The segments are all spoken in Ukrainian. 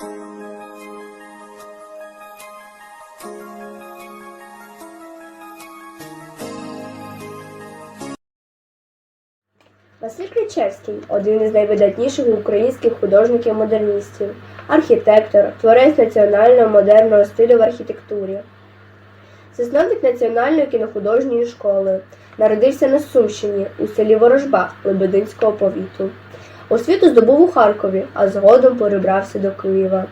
Василь Кричевський один із найвидатніших українських художників-модерністів, архітектор, творець національного модерного стилю в архітектурі. Засновник Національної кінохудожньої школи. Народився на Сумщині у селі Ворожба Лебединського повіту. Освіту здобув у Харкові, а згодом перебрався до Києва,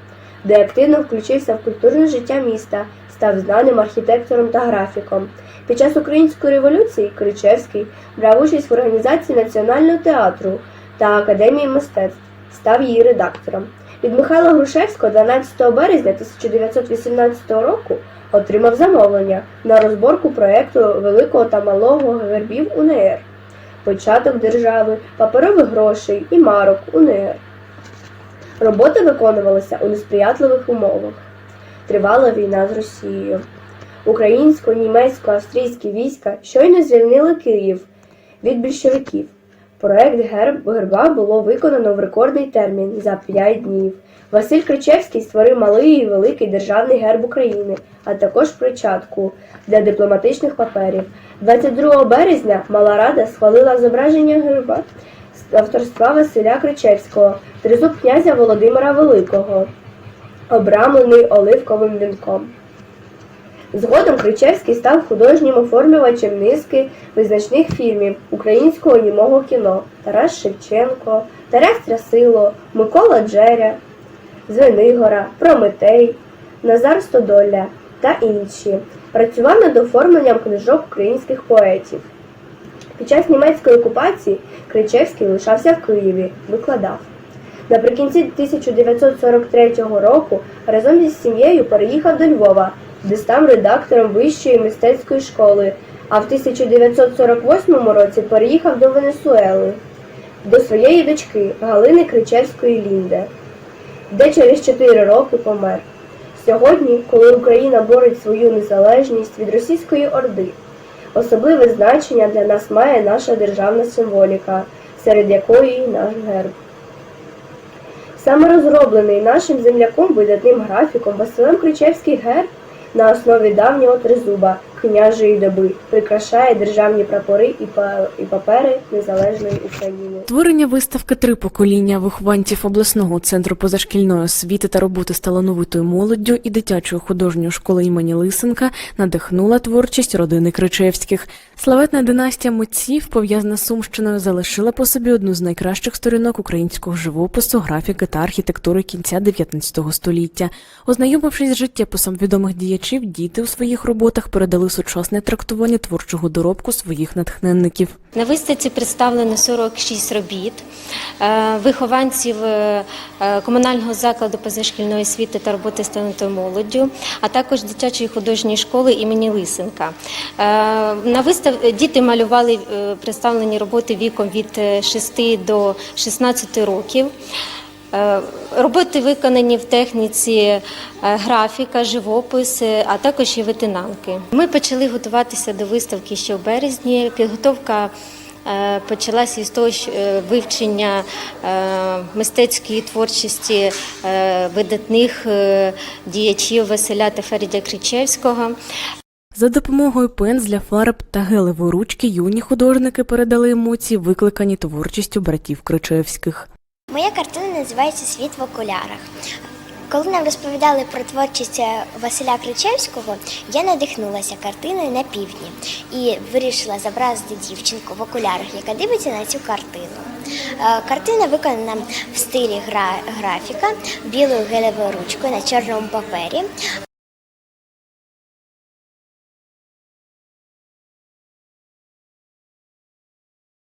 де активно включився в культурне життя міста, став знаним архітектором та графіком. Під час української революції Кричевський брав участь в організації Національного театру та Академії мистецтв, став її редактором. Від Михайла Грушевського 12 березня 1918 року отримав замовлення на розборку проєкту Великого та Малого гербів УНР, початок держави, паперових грошей і марок УНР. Робота виконувалася у несприятливих умовах. Тривала війна з Росією. Українсько-німецько-австрійські війська щойно звільнили Київ від більшовиків. Проект герб герба було виконано в рекордний термін за 5 днів. Василь Кричевський створив малий і великий державний герб України, а також печатку для дипломатичних паперів. 22 березня Мала Рада схвалила зображення герба авторства Василя Кричевського, тризуб князя Володимира Великого, обрамлений оливковим вінком. Згодом Кричевський став художнім оформлювачем низки визначних фільмів українського німого кіно Тарас Шевченко, Тарас Трясило, Микола Джеря, Звенигора, Прометей, Назар Стодолля та інші. Працював над оформленням книжок українських поетів. Під час німецької окупації Кричевський лишався в Києві, викладав. Наприкінці 1943 року разом із сім'єю переїхав до Львова, де став редактором Вищої мистецької школи, а в 1948 році переїхав до Венесуели, до своєї дочки Галини Кричевської Лінде, де через 4 роки помер. Сьогодні, коли Україна борить свою незалежність від російської орди, особливе значення для нас має наша державна символіка, серед якої наш герб. Саме розроблений нашим земляком видатним графіком Василем Кричевський герб на основі давнього тризуба княжої доби прикрашає державні прапори і і папери незалежної України. Творення виставки Три покоління вихованців обласного центру позашкільної освіти та роботи з талановитою молоддю і дитячої художньої школи імені Лисенка надихнула творчість родини Кричевських. Славетна династія митців, пов'язана з Сумщиною, залишила по собі одну з найкращих сторінок українського живопису, графіки та архітектури кінця 19 століття. Ознайомившись з життєписом відомих діячів, діти у своїх роботах передали сучасне трактування творчого доробку своїх натхненників. На виставці представлено 46 робіт е, вихованців е, е, комунального закладу позашкільної освіти та роботи з талантою молоддю, а також дитячої художньої школи імені Лисенка. На вистав діти малювали представлені роботи віком від е, 6 до 16 років. Е, Роботи виконані в техніці е, графіка, живопис, а також і витинанки. Ми почали готуватися до виставки ще в березні. Підготовка е, почалася із того вивчення мистецької творчості видатних діячів Василя та Фердя Кричевського. За допомогою пензля, фарб та гелевої ручки юні художники передали емоції, викликані творчістю братів Кричевських. Моя картина називається Світ в окулярах. Коли нам розповідали про творчість е, Василя Кричевського, я надихнулася картиною на півдні і вирішила зобразити дівчинку в окулярах, яка дивиться на цю картину. Е, Картина виконана в стилі гра- графіка білою гелевою ручкою на чорному папері.